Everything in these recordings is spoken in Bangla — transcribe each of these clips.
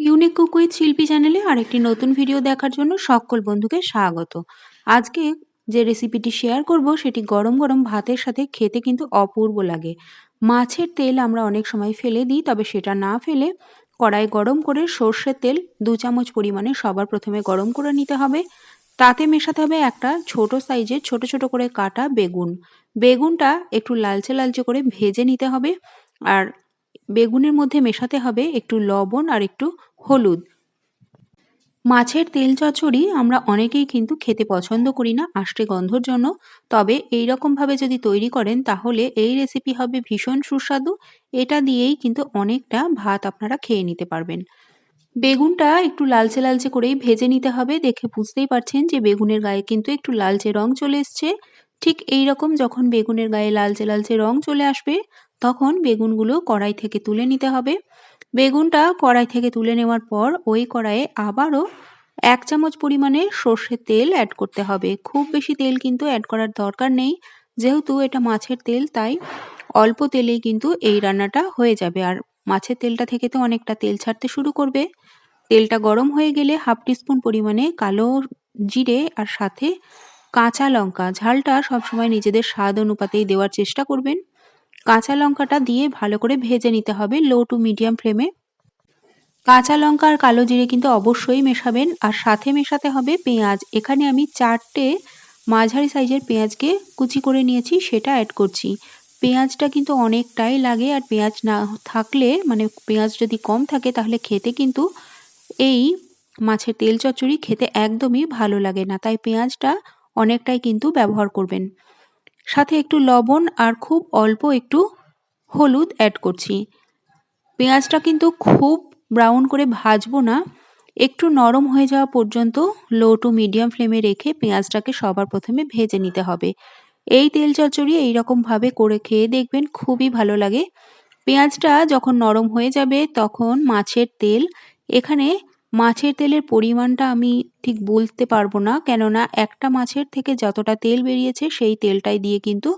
ইউনিক কুক শিল্পী চ্যানেলে আরেকটি নতুন ভিডিও দেখার জন্য সকল বন্ধুকে স্বাগত। আজকে যে রেসিপিটি শেয়ার করব, সেটি গরম গরম ভাতের সাথে খেতে কিন্তু অপূর্ব লাগে। মাছের তেল আমরা অনেক সময় ফেলে দিই, তবে সেটা না ফেলে কড়াই গরম করে সর্ষের তেল দু চামচ পরিমাণে সবার প্রথমে গরম করে নিতে হবে। তাতে মেশাতে হবে একটা ছোট সাইজের ছোট ছোট করে কাটা বেগুন। বেগুনটা একটু লালচে লালচে করে ভেজে নিতে হবে। আর বেগুনের মধ্যে মেশাতে হবে একটু লবণ আর একটু হলুদ। মাছের তেল চচ্চড়ি আমরা অনেকেই কিন্তু খেতে পছন্দ করি না আষ্টে গন্ধর জন্য। তবে এই রকমভাবে যদি তৈরি করেন তাহলে এই রেসিপি হবে ভীষণ সুস্বাদু। এটা দিয়েই কিন্তু অনেকটা ভাত আপনারা খেয়ে নিতে পারবেন। বেগুনটা একটু লালচে লালচে করেই ভেজে নিতে হবে। দেখে বুঝতেই পারছেন যে বেগুনের গায়ে কিন্তু একটু লালচে রং চলে এসছে। ঠিক এই রকম যখন বেগুনের গায়ে লালচে লালচে রং চলে আসবে তখন বেগুনগুলো কড়াই থেকে তুলে নিতে হবে। বেগুনটা কড়াই থেকে তুলে নেওয়ার পর ওই কড়াইয়ে আবারও এক চামচ পরিমাণে সর্ষের তেল অ্যাড করতে হবে। খুব বেশি তেল কিন্তু অ্যাড করার দরকার নেই। যেহেতু এটা মাছের তেল, তাই অল্প তেলেই কিন্তু এই রান্নাটা হয়ে যাবে। আর মাছের তেলটা থেকে তো অনেকটা তেল ছাড়তে শুরু করবে। তেলটা গরম হয়ে গেলে হাফ টিস্পুন পরিমাণে কালো জিরে আর সাথে কাঁচা লঙ্কা। ঝালটা সবসময় নিজেদের স্বাদ অনুপাতেই দেওয়ার চেষ্টা করবেন। কাঁচা লঙ্কাটা দিয়ে ভালো করে ভেজে নিতে হবে লো টু মিডিয়াম ফ্লেমে। কাঁচা লঙ্কা আর কালো জিরে কিন্তু অবশ্যই মেশাবেন। আর সাথে মেশাতে হবে পেঁয়াজ। এখানে আমি চারটে মাঝারি সাইজের পেঁয়াজকে কুচি করে নিয়েছি, সেটা অ্যাড করছি। পেঁয়াজটা কিন্তু অনেকটাই লাগে, আর পেঁয়াজ না থাকলে মানে পেঁয়াজ যদি কম থাকে তাহলে খেতে কিন্তু এই মাছের তেল চচ্চড়ি খেতে একদমই ভালো লাগে না। তাই পেঁয়াজটা অনেকটাই কিন্তু ব্যবহার করবেন। সাথে একটু লবণ আর খুব অল্প একটু হলুদ অ্যাড করছি। পেঁয়াজটা কিন্তু খুব ব্রাউন করে ভাজবো না। একটু নরম হয়ে যাওয়া পর্যন্ত লো টু মিডিয়াম ফ্লেমে রেখে পেঁয়াজটাকে সবার প্রথমে ভেজে নিতে হবে। এই তেল চচ্চড়ি এইরকমভাবে করে খেয়ে দেখবেন খুবই ভালো লাগে। পেঁয়াজটা যখন নরম হয়ে যাবে তখন মাছের তেল এখানে মাছের তেলের পরিমাণটা আমি ঠিক বলতে পারব না, কেননা একটা মাছের থেকে যতটা তেল বেরিয়েছে সেই তেলটাই দিয়ে কিন্তু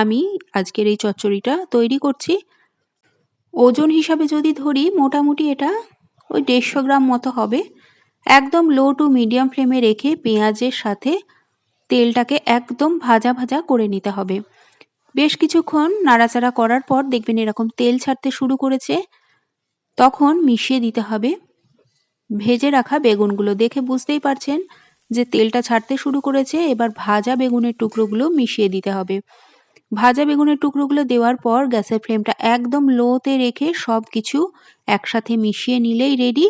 আমি আজকের এই চচ্চড়িটা তৈরি করছি। ওজন হিসাবে যদি ধরি, মোটামুটি এটা ওই দেড়শো গ্রাম মতো হবে। একদম লো টু মিডিয়াম ফ্লেমে রেখে পেঁয়াজের সাথে তেলটাকে একদম ভাজা ভাজা করে নিতে হবে। বেশ কিছুক্ষণ নাড়াচাড়া করার পর দেখবেন এরকম তেল ছাড়তে শুরু করেছে, তখন মিশিয়ে দিতে হবে। ভেজে রাখা বেগুনগুলো দেখে বুঝতেই পারছেন যে তেলটা ছাড়তে শুরু করেছে, এবার ভাজা বেগুনের টুকরোগুলো মিশিয়ে দিতে হবে। ভাজা বেগুনের টুকরোগুলো দেওয়ার পর গ্যাসের ফ্লেমটা একদম লোতে রেখে সব কিছু একসাথে মিশিয়ে নিলেই রেডি।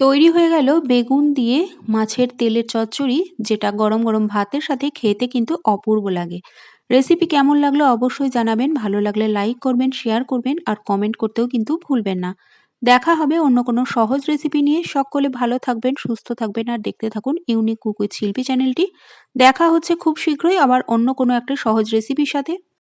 তৈরি হয়ে গেল বেগুন দিয়ে মাছের তেলের চচ্চড়ি, যেটা গরম গরম ভাতের সাথে খেতে কিন্তু অপূর্ব লাগে। রেসিপি কেমন লাগল অবশ্যই জানাবেন, ভালো লাগলে লাইক করবেন, শেয়ার করবেন, আর কমেন্ট করতেও কিন্তু ভুলবেন না। দেখা হবে অন্য কোনো সহজ রেসিপি নিয়ে। সকলে ভালো থাকবেন, সুস্থ থাকবেন আর দেখতে থাকুন ইউনিক কুক উইথ শিল্পী চ্যানেলটি। দেখা হচ্ছে খুব শীঘ্রই আবার অন্য কোনো একটা সহজ রেসিপির সাথে।